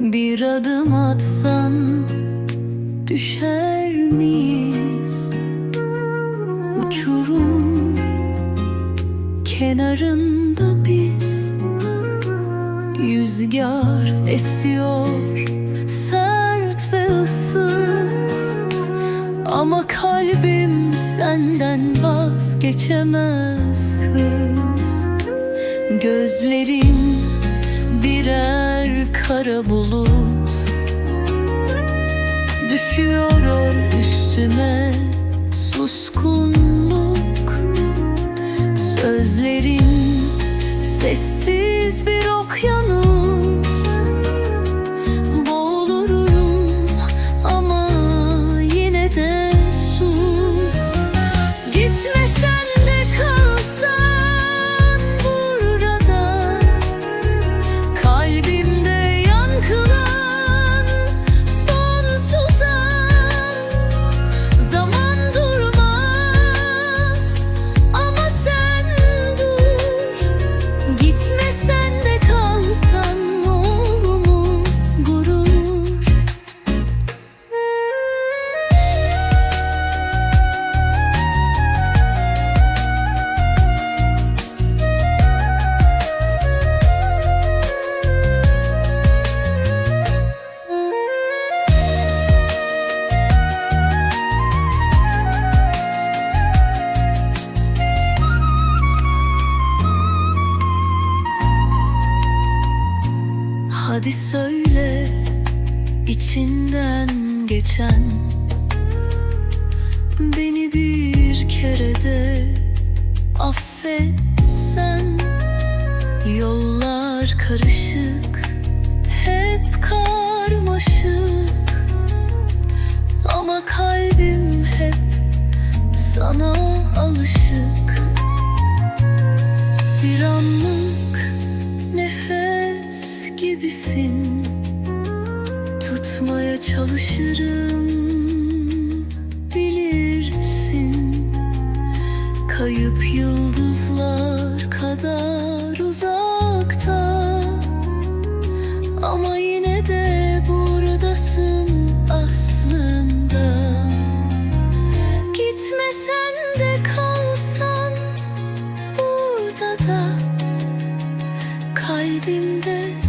Bir adım atsan düşer miyiz? Uçurum kenarında biz. Rüzgar esiyor sert ve ıssız. Ama kalbim senden vazgeçemez kız. Gözlerin birer kara bulut. Düşüyor üstüme suskunluk. Sözlerin sessiz bir okyanus Hadi söyle içinden geçen. Beni bir kere de affetsen. Yollar karışık Unutmaya çalışırım Bilirsin. Kayıp yıldızlar kadar uzakta. Ama yine de buradasın aslında. Gitmesen de kalsan burada da. Kalbimde